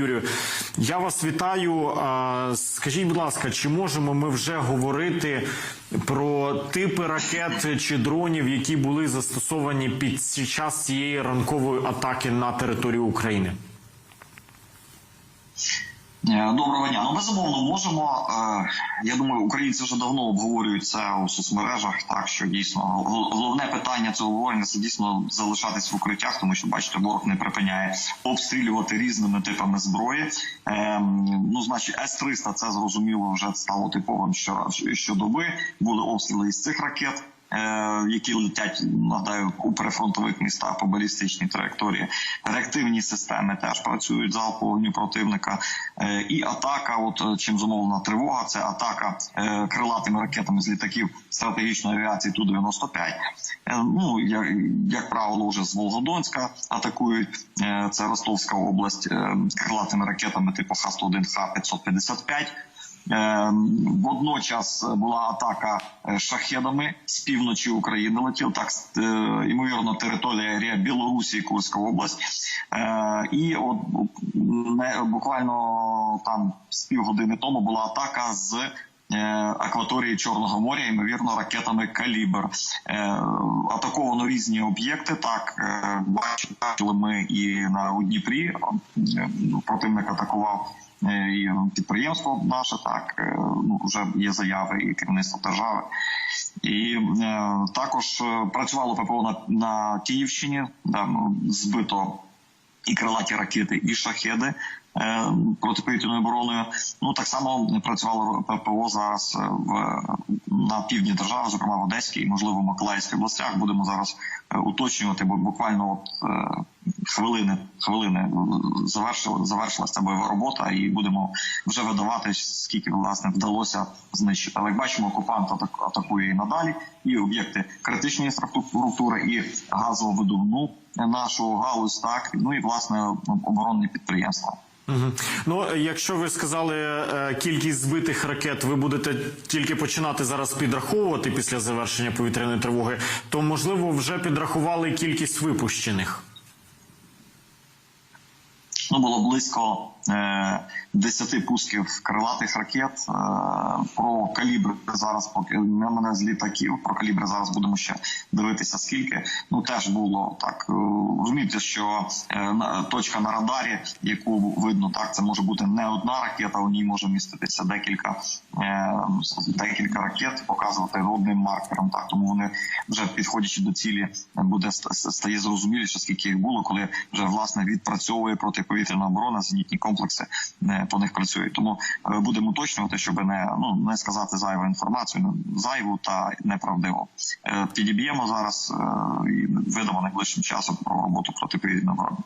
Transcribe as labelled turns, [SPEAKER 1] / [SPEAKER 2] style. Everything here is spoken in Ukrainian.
[SPEAKER 1] Юрію, я вас вітаю. Скажіть, будь ласка, чи можемо ми вже говорити про типи ракет чи дронів, які були застосовані під час цієї ранкової атаки на територію України?
[SPEAKER 2] Е, Доброго дня. Ну безумовно можемо. Е, Я думаю, українці вже давно обговорюють це у соцмережах. Так що дійсно головне питання цього обговорення це дійсно залишатись в укриттях, тому що бачите, ворог не припиняє обстрілювати різними типами зброї. Е, Ну, значить, С-300 це зрозуміло вже стало типовим що щодоби. Були обстріли із цих ракет. Е, Які летять нагадаю у прифронтових містах по балістичній траєкторії, реактивні системи теж працюють залпового вогню противника. Е, І атака, от е, чим зумовлена тривога, це атака крилатими ракетами з літаків стратегічної авіації Ту 95 Е, Ну як, як правило, вже з Волгодонська атакують. Це Ростовська область крилатими ракетами типу Х-101, Х-555. Е, Водночас була атака е, шахедами з півночі України. Летів так е, ймовірно територія Білорусі Курська область. Е, І от буквально там з півгодини тому була атака з. Е, Акваторії Чорного моря, ймовірно, ракетами Калібр Е, атаковано різні об'єкти. Так е, бачили ми і на у Дніпрі. Е, Противник атакував і підприємство наше. Так ну вже є заяви і керівництво держави. І також працювало ППО на, на Київщині, де ну, збито і крилаті ракети, і шахеди протиповітряною обороною. Ну так само працювало ППО зараз е, в на півдні держави, зокрема в Одеській, можливо, Миколаївській областях. Будемо зараз е, уточнювати, бо буквально от е, хвилини хвилини завершила завершилася бойова робота, і будемо вже видавати скільки власне вдалося знищити. Але як бачимо, окупант атак- атакує і надалі, і об'єкти критичної інфраструктури, і газовидобну нашу галузь, так ну і власне оборонні підприємства.
[SPEAKER 1] Мгм. Ну, якщо ви сказали е, кількість збитих ракет, ви будете тільки починати зараз підраховувати після завершення повітряної тривоги, то можливо вже підрахували кількість випущених.
[SPEAKER 2] Ну було близько е, 10 пусків крилатих ракет. Е, про калібри зараз поки не мене з літаків. Про калібри зараз будемо ще дивитися. Скільки ну теж було так. е, Розумієте, що е, точка на радарі, яку видно, так це може бути не одна ракета. У ній може міститися декілька е, декілька ракет, показувати одним маркером. Так тому вони вже підходячи до цілі, буде ст- ст- стає зрозуміліше, скільки їх було, коли вже власне відпрацьовує протиповітряна оборона, зенітні комплекси е, по них працюють. Тому е, будемо уточнювати, щоб не ну не сказати зайву інформацію, не- зайву та неправдиву. Е, Підіб'ємо зараз і видамо найближчим часом про роботу протиповітряної оборони.